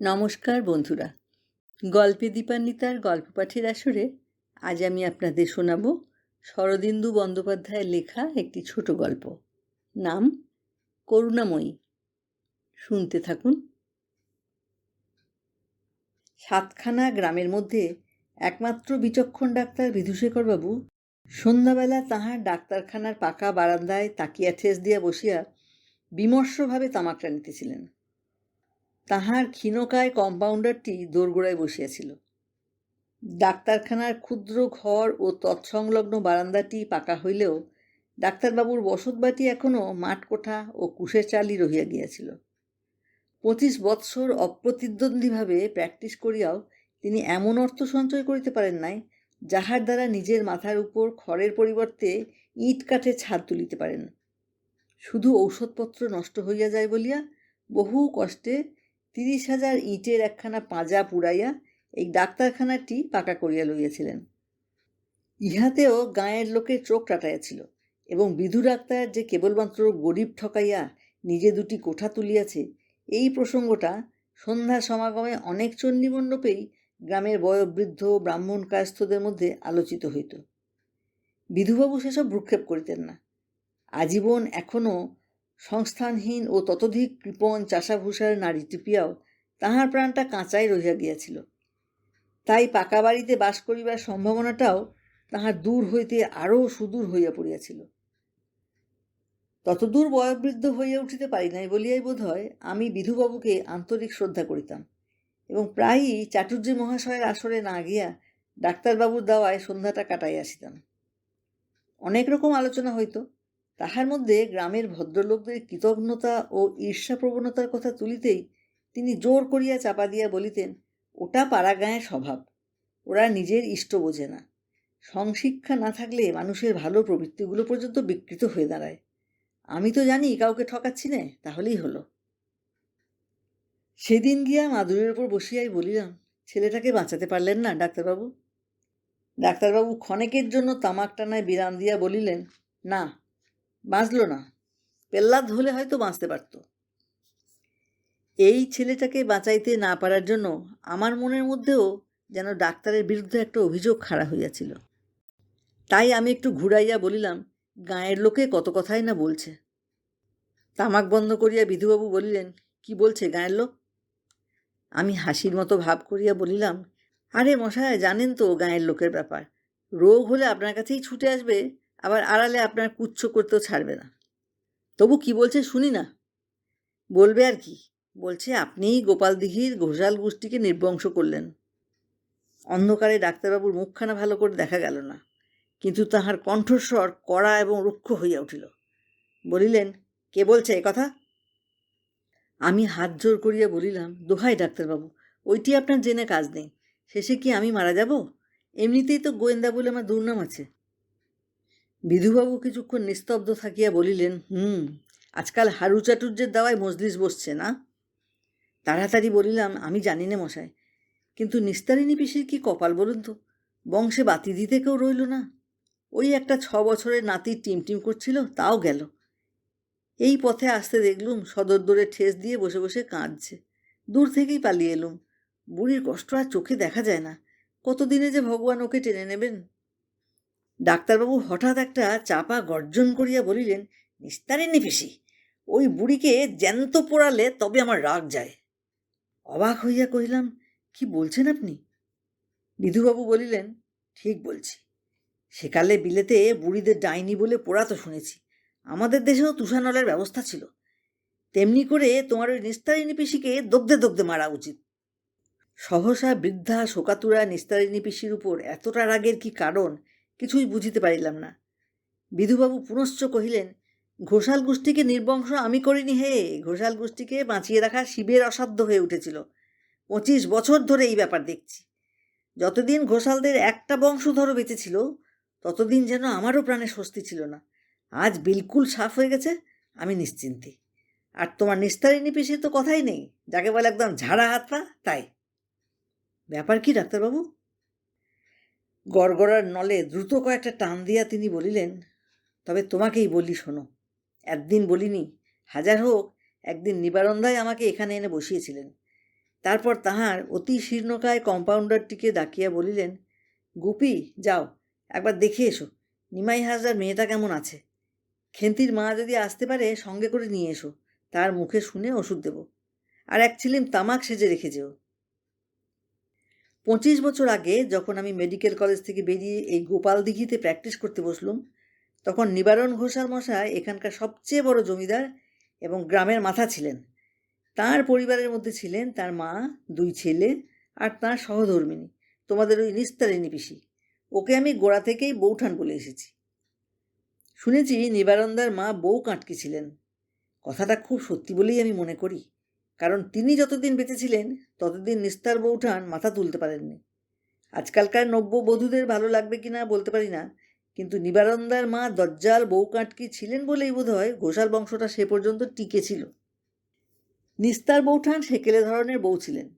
নমস্কার বন্ধুরা। গল্পে দীপান্বিতার গল্প পাঠের আসরে আজ আমি আপনাদের শোনাব শরদিন্দু বন্দ্যোপাধ্যায়ের লেখা একটি ছোট গল্প। নাম, করুণাময়ী। শুনতে থাকুন। সাতখানা গ্রামের মধ্যে একমাত্র বিচক্ষণ ডাক্তার বিধুশেখরবাবু সন্ধ্যাবেলা তাহার ডাক্তারখানার পাকা বারান্দায় তাকিয়া ঠেস দিয়া বসিয়া বিমর্ষভাবে তামাক টানিতেছিলেন তাহার ক্ষীণকায় কম্পাউন্ডারটি দোরগোড়ায় বসিয়াছিল। ডাক্তারখানার ক্ষুদ্র ঘর ও তৎসংলগ্ন বারান্দাটি পাকা হইলেও ডাক্তারবাবুর বসতবাটি এখনও মাঠকোঠা ও কুশের চালি রহিয়া গিয়াছিল। পঁচিশ বৎসর অপ্রতিদ্বন্দ্বীভাবে প্র্যাকটিস করিয়াও তিনি এমন অর্থ সঞ্চয় করিতে পারেন নাই, যাহার দ্বারা নিজের মাথার উপর খড়ের পরিবর্তে ইট কাঠের ছাদ তুলিতে পারেন। শুধু ঔষধপত্র নষ্ট হইয়া যায় বলিয়া বহু কষ্টে তিরিশ হাজার ইটের একখানা পাঁজা পুড়াইয়া এই ডাক্তারখানাটি পাকা করিয়া লইয়াছিলেন। ইহাতেও গাঁয়ের লোকের চোখ টাটাইয়াছিল এবং বিধু ডাক্তার যে কেবলমাত্র গরিব ঠকাইয়া নিজে দুটি কোঠা তুলিয়াছে, এই প্রসঙ্গটা সন্ধ্যা সমাগমে অনেক চণ্ডীমণ্ডপেই গ্রামের বয়োবৃদ্ধ ব্রাহ্মণ কায়স্থদের মধ্যে আলোচিত হইত। বিধুবাবু সেসব ভ্রুক্ষেপ করিতেন না। আজীবন এখনও সংস্থানহীন ও ততোধিক কৃপণ চাষাভূষার নারী টিপিয়াও তাহার প্রাণটা কাঁচাই রহিয়া গিয়াছিল। তাই পাকা বাড়িতে বাস করিবার সম্ভাবনাটাও তাহার দূর হইতে আরও সুদূর হইয়া পড়িয়াছিল। ততদূর বয়োবৃদ্ধ হইয়া উঠিতে পারি নাই বলিয়াই বোধ হয় আমি বিধুবাবুকে আন্তরিক শ্রদ্ধা করিতাম এবং প্রায়ই চাটুর্যে মহাশয়ের আসরে না গিয়া ডাক্তারবাবুর দাওয়ায় সন্ধ্যাটা কাটাইয়া আসিতাম। অনেক রকম আলোচনা হইতো তাহার মধ্যে গ্রামের ভদ্রলোকদের কৃতজ্ঞতা ও ঈর্ষা প্রবণতার কথা তুলিতেই তিনি জোর করিয়া চাপা দিয়া বলিতেন, ওটা পাড়া গাঁয়ের স্বভাব। ওরা নিজের ইষ্ট বোঝে না। সংশিক্ষা না থাকলে মানুষের ভালো প্রবৃত্তিগুলো পর্যন্ত বিকৃত হয়ে দাঁড়ায়। আমি তো জানি কাউকে ঠকাচ্ছি না, তাহলেই হলো। সেদিন গিয়া মাদুরের ওপর বসিয়াই বলিলাম, ছেলেটাকে বাঁচাতে পারলেন না ডাক্তারবাবু? ডাক্তারবাবু ক্ষণেকের জন্য তামাক টানায় বিরাম দিয়া বলিলেন, না বাঁচল না। পেল্লাদ হলে হয়তো বাঁচতে পারত। এই ছেলেটাকে বাঁচাইতে না পারার জন্য আমার মনের মধ্যেও যেন ডাক্তারের বিরুদ্ধে একটা অভিযোগ খাড়া হইয়াছিল। তাই আমি একটু ঘুরাইয়া বলিলাম, গাঁয়ের লোকে কত কথাই না বলছে। তামাক বন্ধ করিয়া বিধুবাবু বলিলেন, কি বলছে গাঁয়ের লোক? আমি হাসির মতো ভাব করিয়া বলিলাম, আরে মশায়, জানেন তো গাঁয়ের লোকের ব্যাপার। রোগ হলে আপনার কাছেই ছুটে আসবে আবার আড়ালে আপনার কুচ্ছ করতেও ছাড়বে না। তবু কি বলছে শুনি না। বলবে আর কি। বলছে, আপনিই গোপাল দিঘির ঘোষাল গোষ্ঠীকে নির্বংশ করলেন। অন্ধকারে ডাক্তারবাবুর মুখখানা ভালো করে দেখা গেল না। কিন্তু তাহার কণ্ঠস্বর কড়া এবং রুক্ষ হইয়া উঠিল। বলিলেন, কে বলছে এ কথা? আমি হাত জোর করিয়া বলিলাম, দোহাই ডাক্তারবাবু, ওইটি আপনার জেনে কাজ নেই। শেষে কি আমি মারা যাব? এমনিতেই তো গোয়েন্দা বলে আমার দুর্নাম আছে। বিধুবাবু কিছুক্ষণ নিস্তব্ধ থাকিয়া বলিলেন, হুম, আজকাল হারু চাটুর্যের দাওয়ায় মজলিস বসছে না? তাড়াতাড়ি বলিলাম, আমি জানি না মশাই, কিন্তু নিস্তারিণী পিসির কি কপাল বলুন তো? বংশে বাতি দিতে কেউ রইল না। ওই একটা ছ বছরের নাতি টিম টিম করছিল, তাও গেল। এই পথে আসতে দেখলুম, সদর দৌড়ে ঠেস দিয়ে বসে বসে কাঁদছে। দূর থেকেই পালিয়ে এলুম। বুড়ির কষ্ট আর চোখে দেখা যায় না। কতদিনে যে ভগবান ওকে টেনে নেবেন? ডাক্তারবাবু হঠাৎ একটা চাপা গর্জন করিয়া বলিলেন, নিস্তারিণী পিসি, ওই বুড়িকে জ্যান্ত পোড়ালে তবে আমার রাগ যায়। অবাক হইয়া কহিলাম, কি বলছেন আপনি? বিধুবাবু বলিলেন, ঠিক বলছি। সেকালে বিলেতে বুড়িদের ডাইনি বলে পোড়াতো শুনেছি। আমাদের দেশেও তুষানলের ব্যবস্থা ছিল। তেমনি করে তোমার ওই নিস্তারিণী পিসিকে দগ্ধে দগ্ধে মারা উচিত। সহসা বৃদ্ধা শোকাতুরা নিস্তারিণী পিসির উপর এতটা রাগের কি কারণ? কিছুই বুঝিতে পারিলাম না। বিধুবাবু পুনশ্চ কহিলেন, ঘোষাল গোষ্ঠীকে নির্বংশ আমি করিনি হে। ঘোষাল গোষ্ঠীকে বাঁচিয়ে রাখা শিবের অসাধ্য হয়ে উঠেছিল। পঁচিশ বছর ধরে এই ব্যাপার দেখছি। যতদিন ঘোষালদের একটা বংশধরও বেঁচে ছিল, ততদিন যেন আমারও প্রাণে স্বস্তি ছিল না। আজ বিলকুল সাফ হয়ে গেছে, আমি নিশ্চিন্তি। আর তোমার নিস্তারিণী পিসির তো কথাই নেই, যাকে বলে একদম ঝাড়া হাত পা, তাই। ব্যাপার কি, ডাক্তারবাবু? গড়গড়ার নলে দ্রুত কয়েকটা টান দিয়া তিনি বলিলেন, তবে তোমাকেই বলি শোনো, একদিন বলিনি, হাজার হোক, একদিন নিবারণদাই আমাকে এখানে এনে বসিয়েছিলেন। তারপর তাহার অতি শীর্ণকায় কম্পাউন্ডারটিকে ডাকিয়া বলিলেন, গুপি, যাও, একবার দেখে এসো, নিমাই হাজরার মেয়েটা কেমন আছে? খেন্তির মা যদি আসতে পারে, সঙ্গে করে নিয়ে এসো, তার মুখে শুনে ওষুধ দেব। আর এক ছিলিম তামাক সেজে রেখে যেও। পঁচিশ বছর আগে যখন আমি মেডিকেল কলেজ থেকে বেরিয়ে এই গোপাল দিঘিতে প্র্যাকটিস করতে বসলুম, তখন নিবারণ ঘোষাল মশাই এখানকার সবচেয়ে বড় জমিদার এবং গ্রামের মাথা ছিলেন। তার পরিবারের মধ্যে ছিলেন তার মা, দুই ছেলে আর তার সহধর্মিনী, তোমাদের ওই নিস্তারিণী পিসি। ওকে আমি গোড়া থেকেই বৌঠান বলে এসেছি। শুনেছি নিবারণদার মা বউ কাটকি ছিলেন। কথাটা খুব সত্যি বলেই আমি মনে করি। কারণ তিনি যতদিন বেঁচে ছিলেন, ততদিন নিস্তার বৌঠান মাথা তুলতে পারেননি। আজকালকার নব্য বধূদের ভালো লাগবে কি না বলতে পারি না, কিন্তু নিবারণদার মা দজ্জাল বউ কাটকি ছিলেন বলেই বোধ হয় ঘোষাল বংশটা সে পর্যন্ত টিকে ছিল। নিস্তার বৌঠান সেকেলে ধরনের বউ ছিলেন।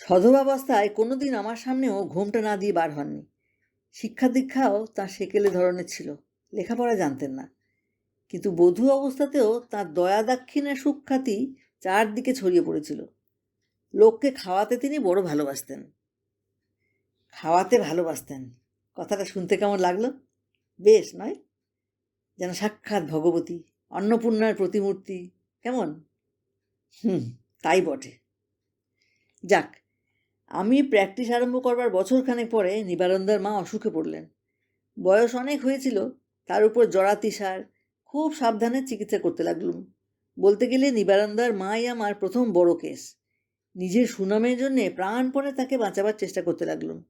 সধবাবস্থায় কোনোদিন আমার সামনেও ঘোমটা না দিয়ে বার হননি। শিক্ষা দীক্ষাও তার সেকেলে ধরনের ছিল, লেখাপড়া জানতেন না। কিন্তু বধূ অবস্থাতেও তাঁর দয়া দাক্ষিণের সুখ্যাতি চারদিকে ছড়িয়ে পড়েছিল। লোককে খাওয়াতে তিনি বড় ভালোবাসতেন। খাওয়াতে ভালোবাসতেন। কথাটা শুনতে কেমন লাগল? বেশ, নয়? যেন সাক্ষাৎ ভগবতী, অন্নপূর্ণার প্রতিমূর্তি, কেমন? হুম, তাই বটে। যাক, আমি প্র্যাকটিস আরম্ভ করবার বছরখানেক পরে নিবারণদার মা অসুখে পড়লেন। বয়স অনেক হয়েছিল, তার উপর জরাতিসার, খুব সাবধানে চিকিৎসা করতে লাগলুম। বলতে গেলে নিবারণদার মাই আমার প্রথম বড় কেস। নিজের সুনামের জন্যে প্রাণপণে তাকে বাঁচাবার চেষ্টা করতে লাগলুম।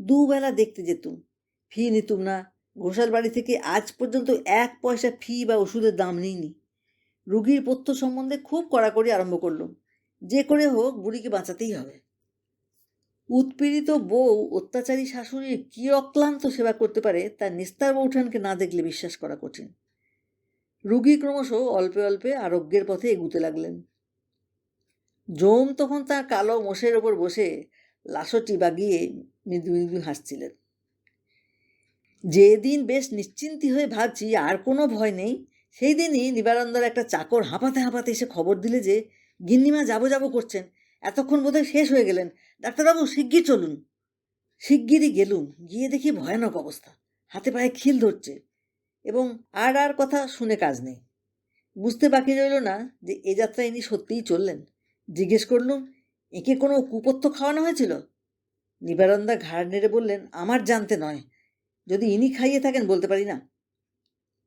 দুবেলা দেখতে যেতুম। ফি নিতুম না। ঘোষাল বাড়ি থেকে আজ পর্যন্ত এক পয়সা ফি বা ওষুধের দাম নিইনি। রুগীর পথ্য সম্বন্ধে খুব কড়াকড়ি আরম্ভ করলুম। যে করে হোক বুড়িকে বাঁচাতেই হবে। উৎপীড়িত বউ অত্যাচারী শাশুড়ির কী অক্লান্ত সেবা করতে পারে তার নিস্তার বৌঠানকে না দেখলে বিশ্বাস করা কঠিন। রুগী ক্রমশ অল্পে অল্পে আরোগ্যের পথে এগুতে লাগলেন। জোম তখন তার কালো মোষের ওপর বসে লাশটি বাগিয়ে মৃদু মৃদু হাসছিলেন। যেদিন বেশ নিশ্চিন্তি হয়ে ভাবছি আর কোনো ভয় নেই সেই দিনই নিবারণদার একটা চাকর হাঁপাতে হাঁপাতে এসে খবর দিলে যে, গিন্নিমা যাব যাব করছেন, এতক্ষণ বোধহয় শেষ হয়ে গেলেন, ডাক্তারবাবু শিগগির চলুন। শিগগিরই গেলুম, গিয়ে দেখি ভয়ানক অবস্থা, হাতে পায়ে খিল ধরছে। এবং আর আর কথা শুনে কাজ নেই। বুঝতে বাকি রইল না যে এ যাত্রা ইনি সত্যিই চললেন। জিজ্ঞেস করলুম, একে কোনো কুপথ্য খাওয়ানো হয়েছিল? নিবারণদা ঘাড় নেড়ে বললেন, আমার জানতে নয়। যদি ইনি খাইয়ে থাকেন বলতে পারি না?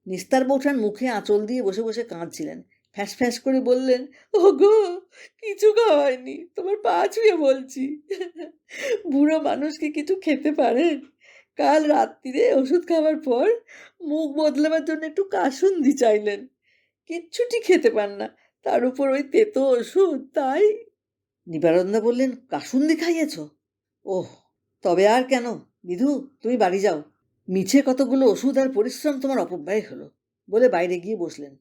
নিস্তার বৌঠান মুখে আঁচল দিয়ে বসে বসে কাঁদছিলেন। ফ্যাস ফ্যাস করে বললেন ও গো কিছু খাওয়ায়নি তোমার পা ছুঁয়ে বলছি। বুড়ো মানুষ কি কিছু খেতে পারে? কাল রাত্রিরে ওষুধ খাওয়ার পর মুখ বদলাবার জন্য একটু কাসুন্দি চাইলেন। কিচ্ছুটি খেতে পান না। তার উপর ওই তেতো ওষুধ, তাই নিবারণদা বললেন, কাসুন্দি খাইয়েছ? ওহ, তবে আর কেন? বিধু, তুমি বাড়ি যাও। মিছে কতগুলো ওষুধ আর পরিশ্রম তোমার অপব্যয় হলো, বলে বাইরে গিয়ে বসলেন।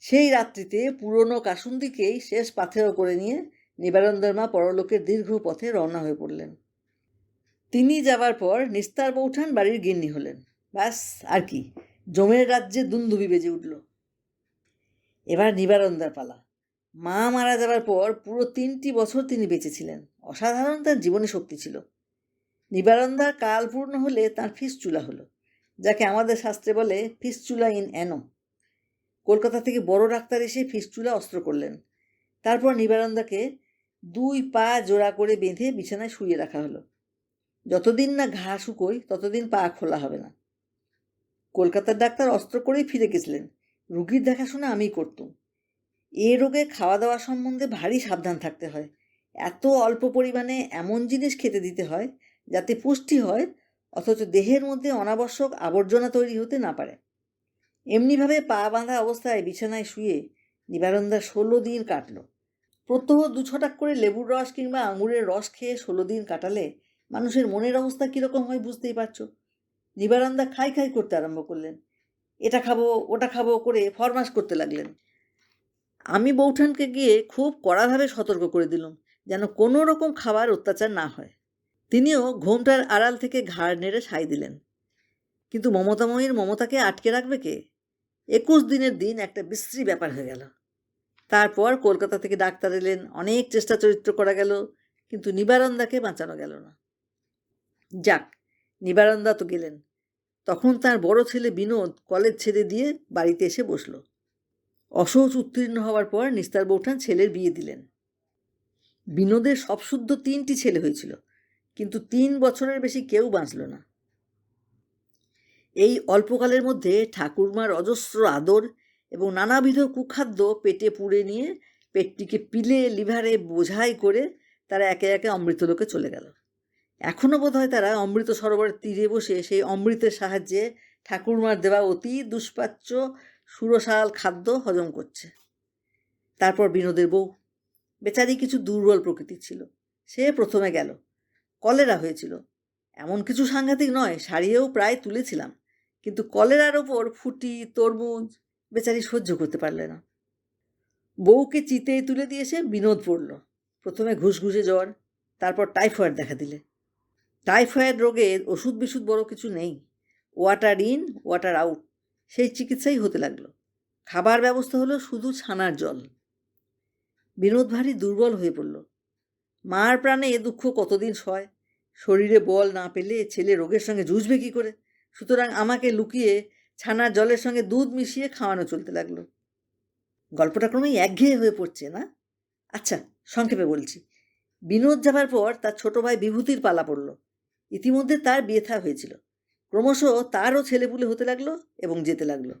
সেই রাত্রিতে পুরনো কাসুন্দিকেই শেষ পাথেয় করে নিয়ে নিবারণদার মা পরলোকের দীর্ঘ পথে রওনা হয়ে পড়লেন। তিনি যাবার পর নিস্তার বৌঠান বাড়ির গিন্নি হলেন। ব্যাস আর কি? জমের রাজ্যে দুন্দুবি বেজে উঠল। এবার নিবারণদার পালা। মা মারা যাবার পর পুরো তিনটি বছর তিনি বেঁচেছিলেন। অসাধারণ তার জীবনে শক্তি ছিল। নিবারণদার কাল পূর্ণ হলে তার ফিসচুলা হলো, যাকে আমাদের শাস্ত্রে বলে ফিসচুলা ইন অ্যানো। কলকাতা থেকে বড় ডাক্তার এসে ফিসচুলা অস্ত্র করলেন। তারপর নিবারণদাকে দুই পা জোড়া করে বেঁধে বিছানায় শুয়ে রাখা হলো। যতদিন না ঘা শুকোয়, ততদিন পা খোলা হবে না। কলকাতার ডাক্তার অস্ত্র করেই ফিরে গেছিলেন। রুগীর দেখাশোনা আমিই করতুম। এ রোগে খাওয়া দাওয়া সম্বন্ধে ভারী সাবধান থাকতে হয়। এত অল্প পরিমাণে এমন জিনিস খেতে দিতে হয়, যাতে পুষ্টি হয়, অথচ দেহের মধ্যে অনাবশ্যক আবর্জনা তৈরি হতে না পারে। এমনিভাবে পা বাঁধা অবস্থায় বিছানায় শুয়ে নিবারণদা ষোলো দিন কাটল। প্রত্যহ দু ছটাক করে লেবুর রস কিংবা আঙুরের রস খেয়ে ষোলো দিন কাটালে মানুষের মনের অবস্থা কীরকম হয় বুঝতেই পারছ? নিবারণদা খাই খাই করতে আরম্ভ করলেন। এটা খাব, ওটা খাব করে ফরমাস করতে লাগলেন। আমি বৌঠানকে গিয়ে খুব কড়াভাবে সতর্ক করে দিলাম, যেন কোনো রকম খাবার অত্যাচার না হয়। তিনিও ঘোমটার আড়াল থেকে ঘাড় নেড়ে সাই দিলেন। কিন্তু মমতাময়ীর মমতাকে আটকে রাখবে কে? একুশ দিনের দিন একটা বিশ্রী ব্যাপার হয়ে গেল। তারপর কলকাতা থেকে ডাক্তার এলেন, অনেক চেষ্টা চরিত্র করা গেল, কিন্তু নিবারণদাকে বাঁচানো গেল না। যাক, নিবারণদা তো গেলেন। তখন তার বড় ছেলে বিনোদ কলেজ ছেড়ে দিয়ে বাড়িতে এসে বসল। অসহজ উত্তীর্ণ হওয়ার পর নিস্তার বৌঠান ছেলের বিয়ে দিলেন। বিনোদের সবশুদ্ধ তিনটি ছেলে হয়েছিল, কিন্তু তিন বছরের বেশি কেউ বাঁচল না। এই অল্পকালের মধ্যে ঠাকুরমার অজস্র আদর এবং নানাবিধ কুখাদ্য পেটে পুড়ে নিয়ে পেটটিকে পিলে লিভারে বোঝাই করে তারা একে একে অমৃতলোকে চলে গেল। এখনও বোধ হয় তারা অমৃত সরোবরের তীরে বসে সেই অমৃতের সাহায্যে ঠাকুরমার দেওয়া অতি দুষ্পাচ্য সুরসাল খাদ্য হজম করছে। তারপর বিনোদের বউ। বেচারি কিছু দুর্বল প্রকৃতি ছিল। সে প্রথমে গেল। কলেরা হয়েছিল। এমন কিছু সাংঘাতিক নয় সারিয়েও প্রায় তুলেছিলাম। কিন্তু কলেরার ওপর ফুটি, তরমুজ বেচারি সহ্য করতে পারলে না। বউকে চিতে তুলে দিয়ে এসে বিনোদ পড়ল। প্রথমে ঘুষঘুষে জ্বর, তারপর টাইফয়েড দেখা দিলে। টাইফয়েড রোগের ওষুধ বিষুধ বড় কিছু নেই। Water in, water out. সেই চিকিৎসাই হতে লাগল। খাবার ব্যবস্থা হলো শুধু ছানার জল। বিনোদ ভারী দুর্বল হয়ে পড়ল। মার প্রাণে এ দুঃখ কতদিন সয়? শরীরে বল না পেলে ছেলে রোগের সঙ্গে জুঝবে কী করে? সুতরাং আমাকে লুকিয়ে ছানার জলের সঙ্গে দুধ মিশিয়ে খাওয়ানো চলতে লাগল। গল্পটা ক্রমেই একঘেয়ে হয়ে পড়ছে না? আচ্ছা সংক্ষেপে বলছি। বিনোদ যাবার পর তার ছোট ভাই বিভূতির পালা পড়ল। ইতিমধ্যে তার বিয়ে থা হয়েছিল। ক্রমশ তারও ছেলেপুলে হতে লাগল এবং যেতে লাগল।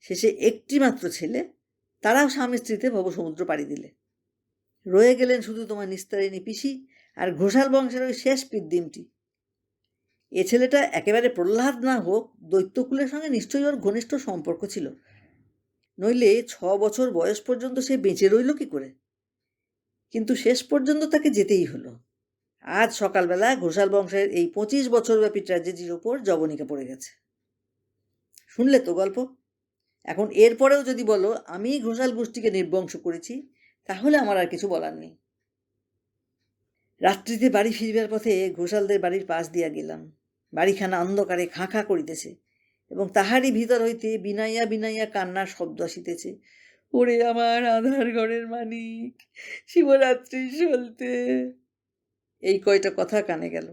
শেষে একটি মাত্র ছেলে তারাও স্বামী স্ত্রীতে ভবসমুদ্র পাড়ি দিলে। রয়ে গেলেন শুধু তোমার নিস্তারিণী পিসি আর ঘোষাল বংশের ওই শেষ পিদ্দিমটি এ ছেলেটা একেবারে প্রহ্লাদ না হোক, দৈত্যকুলের সঙ্গে নিশ্চয়ই ওর ঘনিষ্ঠ সম্পর্ক ছিল। নইলে ছ বছর বয়স পর্যন্ত সে বেঁচে রইল কি করে? কিন্তু শেষ পর্যন্ত তাকে যেতেই হলো। আজ সকালবেলা ঘোষাল বংশের এই পঁচিশ বছরব্যাপী ট্র্যাজেডির ওপর জবনিকা পড়ে গেছে। শুনলে তো গল্প? এখন এরপরেও যদি বলো আমি ঘোষাল গোষ্ঠীকে নির্বংশ করেছি, তাহলে আমার আর কিছু বলার নেই। রাত্রিতে বাড়ি ফিরবার পথে ঘোষালদের বাড়ির পাশ দিয়া গেলাম। বাড়িখানা অন্ধকারে খাঁ খাঁ করিতেছে এবং তাহারই ভিতর হইতে বিনাইয়া বিনাইয়া কান্নার শব্দ আসিতেছে, ওরে আমার আধার ঘরের মানিক শিবরাত্রি চলতে। এই কয়টা কথা কানে গেল।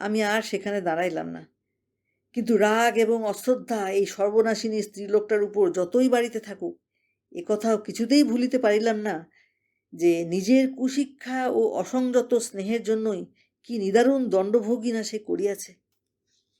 আমি আর সেখানে দাঁড়াইলাম না। কিন্তু রাগ এবং অশ্রদ্ধা এই সর্বনাশিনী স্ত্রীলোকটার উপর যতই বাড়িতে থাকুক, এ কথাও কিছুতেই ভুলিতে পারিলাম না যে নিজের কুশিক্ষা ও অসংযত স্নেহের জন্যই কি নিদারুণ দণ্ডভোগী না সে করিয়াছে।